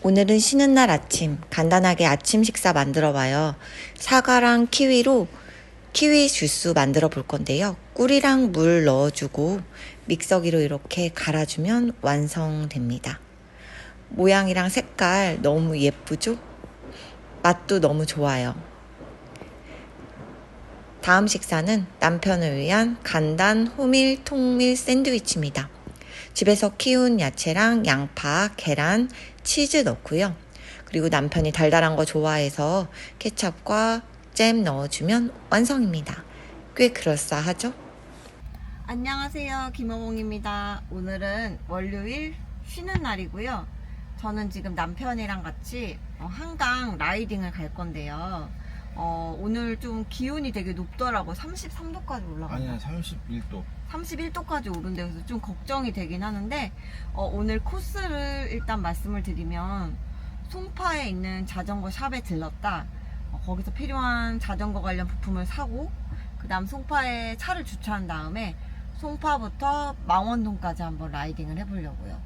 오늘은 쉬는 날 아침 간단하게 아침 식사 만들어 봐요. 사과랑 키위로 키위 주스 만들어 볼 건데요. 꿀이랑 물 넣어주고 믹서기로 이렇게 갈아주면 완성됩니다. 모양이랑 색깔 너무 예쁘죠? 맛도 너무 좋아요. 다음 식사는 남편을 위한 간단 호밀 통밀 샌드위치입니다. 집에서 키운 야채랑 양파, 계란, 치즈 넣고요. 그리고 남편이 달달한 거 좋아해서 케찹과 잼 넣어주면 완성입니다. 꽤 그럴싸하죠? 안녕하세요. 김어봉입니다. 오늘은 월요일 쉬는 날이고요. 저는 지금 남편이랑 같이 어, 한강 라이딩을 갈 건데요. 어, 오늘 좀 기온이 되게 높더라고요. 33도까지 올라가요. 아니야 31도 31도까지 오른데 그래서 좀 걱정이 되긴 하는데 어, 오늘 코스를 일단 말씀을 드리면 송파에 있는 자전거 샵에 들렀다 어, 거기서 필요한 자전거 관련 부품을 사고 그 다음 송파에 차를 주차한 다음에 송파부터 망원동까지 한번 라이딩을 해보려고요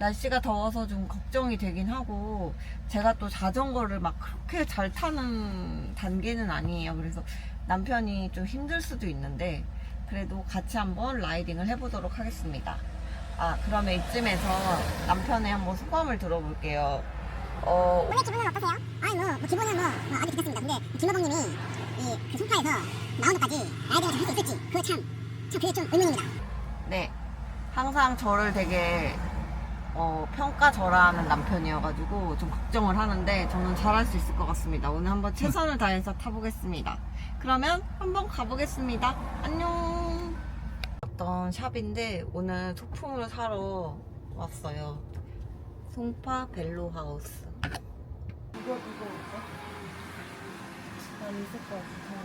날씨가 더워서 좀 걱정이 되긴 하고 제가 또 자전거를 막 그렇게 잘 타는 단계는 아니에요 그래서 남편이 좀 힘들 수도 있는데 그래도 같이 한번 라이딩을 해보도록 하겠습니다. 아, 그러면 이쯤에서 남편의 한번 소감을 들어볼게요. 어, 원래 기분은 어떠세요? 아니 뭐, 뭐 기분은 뭐, 뭐 아주 좋겠습니다. 근데 김호봉님이 이그 송파에서 마운드까지 라이딩을 할수 있을지 그거 참, 참 그게 좀 의문입니다. 네. 항상 저를 되게 어, 평가절하하는 남편이어가지고 좀 걱정을 하는데 저는 잘할 수 있을 것 같습니다. 오늘 한번 최선을 다해서 타보겠습니다. 그러면 한번 가보겠습니다. 안녕. 어떤 샵인데 오늘 소품을 사러 왔어요. 송파 벨로 하우스. 이거 이거 어때? 난이 색깔 괜찮은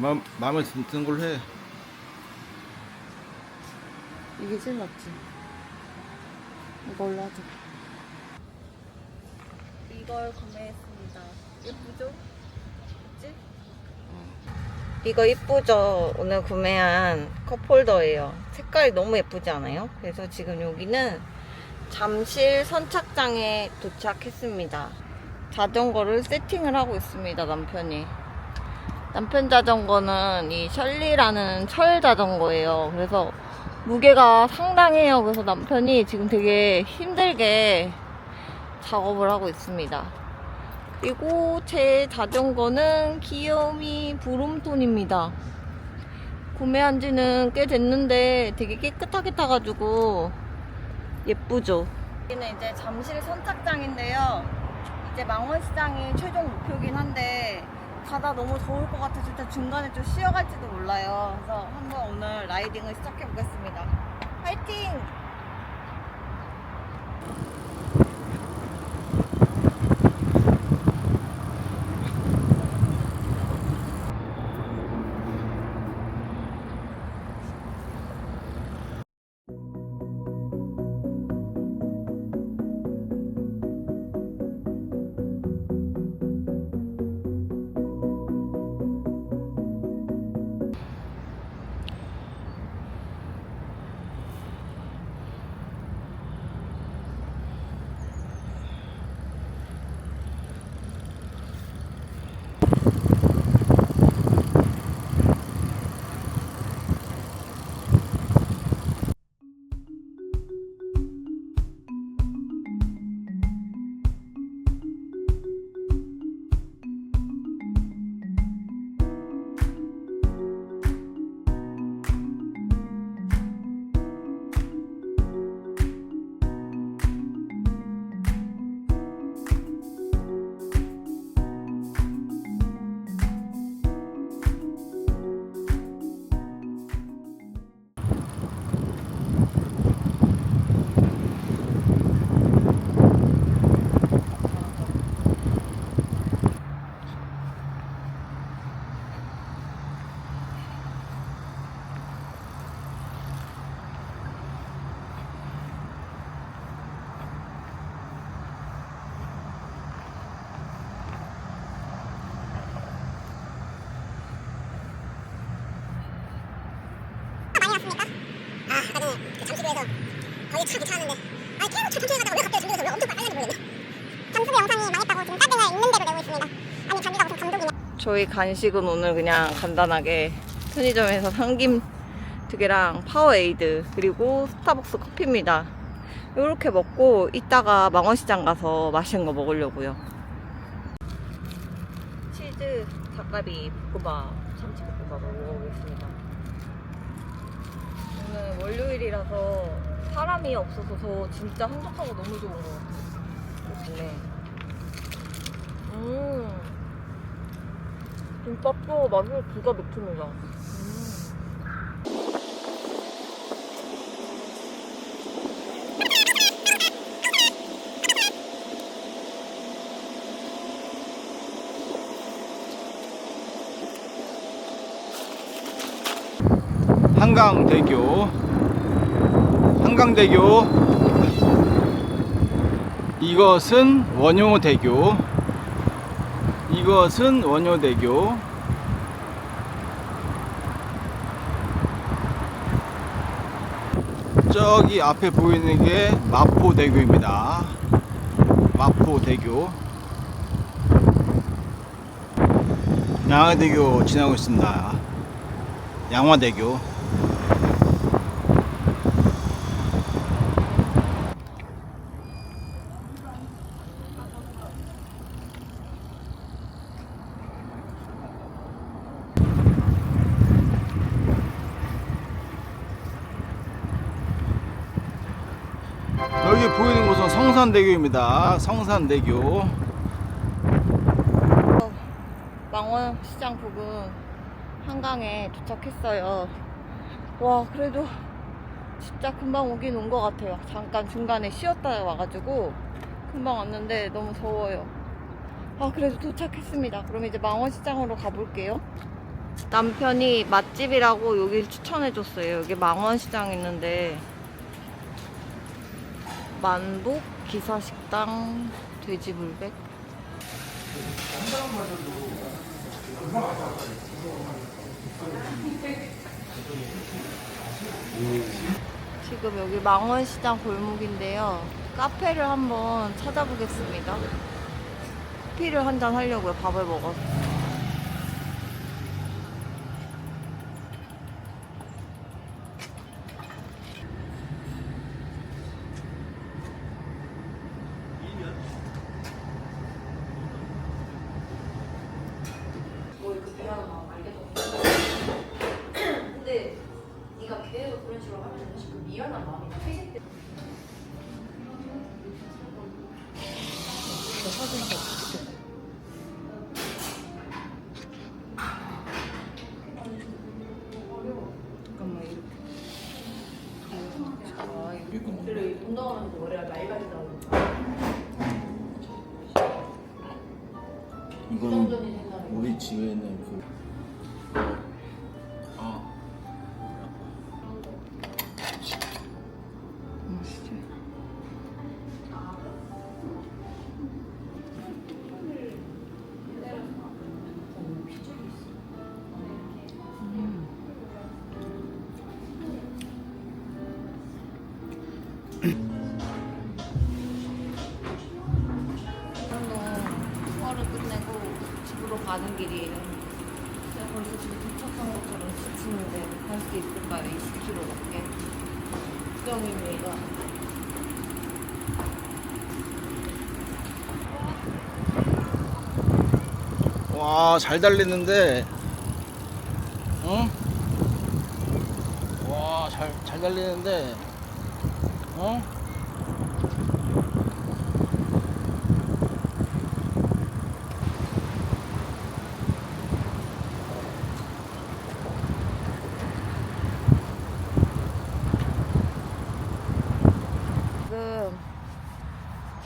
거. 마, 마음에 드는 걸로 해 이게 제일 낫지. 이걸로 하자. 이걸 구매했습니다. 예쁘죠? 그치? 이거 예쁘죠? 오늘 구매한 컵홀더예요. 색깔이 너무 예쁘지 않아요? 그래서 지금 여기는 잠실 선착장에 도착했습니다. 자전거를 세팅을 하고 있습니다, 남편이. 남편 자전거는 이 셜리라는 철 자전거예요. 그래서 무게가 상당해요. 그래서 남편이 지금 되게 힘들게 작업을 하고 있습니다. 그리고 제 자전거는 귀요미 브롬톤입니다. 구매한 지는 꽤 됐는데 되게 깨끗하게 타가지고 예쁘죠? 여기는 이제 잠실 선착장인데요. 이제 망원시장이 최종 목표긴 한데 가다 너무 더울 것 같아서 일단 중간에 좀 쉬어갈지도 몰라요. 그래서 한번 오늘 라이딩을 시작해 보겠습니다. 파이팅! 아 아까 전에 그 잠수부에서 거기 차 괜찮았는데 아니 계속 차 천천히 가다가 왜 갑자기 왜 엄청 빨리 가는지 모르겠네 잠수부 영상이 망했다고 지금 따뜻가 있는 대로 내고 있습니다 아니 장비가 무슨 감독이네 저희 간식은 오늘 그냥 간단하게 편의점에서 삼김 두 개랑 파워에이드 그리고 스타벅스 커피입니다. 이렇게 먹고 이따가 망원시장 가서 맛있는 거 먹으려고요. 치즈 닭갈비 볶음밥 참치볶음밥 먹어보겠습니다. 오늘 월요일이라서 사람이 없어서 저 진짜 한적하고 너무 좋은 것 같아요. 좋네. 음. 김밥도 맛이 기가 막힙니다. 한강대교. 한강대교. 이것은 원효대교. 이것은 원효대교. 저기 앞에 보이는 게 마포대교입니다. 마포대교. 양화대교 지나고 있습니다. 양화대교. 여기 보이는 곳은 성산대교입니다. 성산대교. 망원시장 부근 한강에 도착했어요. 와, 그래도 진짜 금방 오긴 온 것 같아요. 잠깐 중간에 쉬었다 와가지고 금방 왔는데 너무 더워요. 아, 그래도 도착했습니다. 그럼 이제 망원시장으로 가볼게요. 남편이 맛집이라고 여기를 추천해줬어요. 여기 망원시장 있는데 만복 기사식당 돼지불백 지금 여기 망원시장 골목인데요. 카페를 한번 찾아보겠습니다. 커피를 한 잔 하려고요. 밥을 먹어서. 이건 우리 집에는 그 어. 맛있지? 한 가는 길이에요. 제가 벌써 집에 도착한 것처럼 지치는데 갈 수 있을까요? 20km밖에. 걱정입니다. 와, 잘 달리는데. 어? 와, 잘, 잘 달리는데. 어?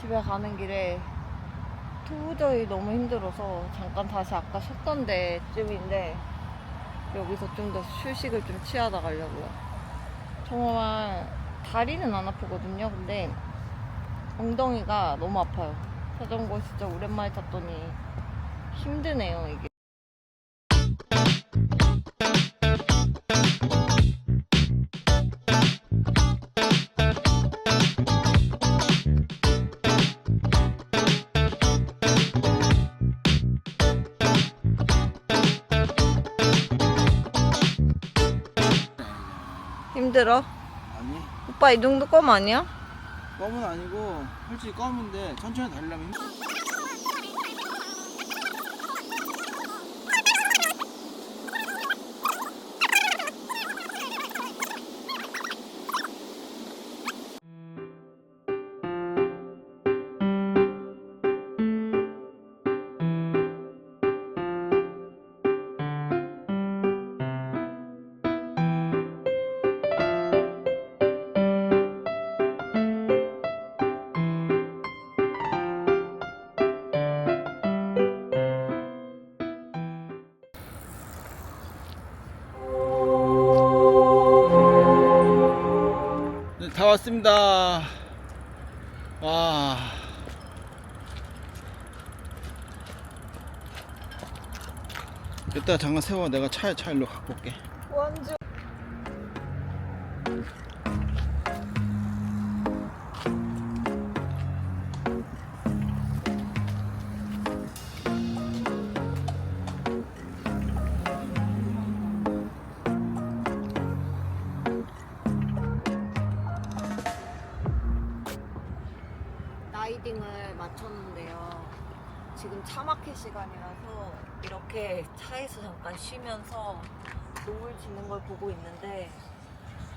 지금 집에 가는 길에 도저히 너무 힘들어서 잠깐 다시 아까 쉬었던 데쯤인데 여기서 좀 더 휴식을 좀 취하다 가려고요. 정말 다리는 안 아프거든요. 근데 엉덩이가 너무 아파요. 자전거 진짜 오랜만에 탔더니 힘드네요, 이게. 힘들어? 아니 오빠 이 정도 껌 아니야? 껌은 아니고 솔직히 껌인데 천천히 달리려면 힘- 왔습니다. 와. 이따 잠깐 세워 내가 차에 차 일로 갖고 올게. 완전 라이딩을 마쳤는데요. 지금 차 막힐 시간이라서 이렇게 차에서 잠깐 쉬면서 노을 지는 걸 보고 있는데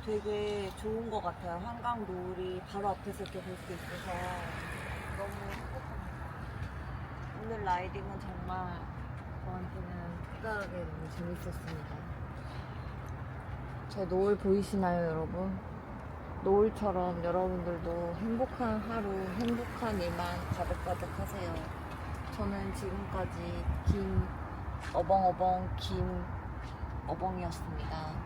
되게 좋은 것 같아요. 한강 노을이 바로 앞에서 이렇게 볼 수 있어서 너무 행복합니다. 오늘 라이딩은 정말 저한테는 특별하게 너무 재밌었습니다. 제 노을 보이시나요, 여러분? 노을처럼 여러분들도 행복한 하루, 행복한 일만 가득가득 하세요. 저는 지금까지 김 어벙어벙 김 어벙이었습니다.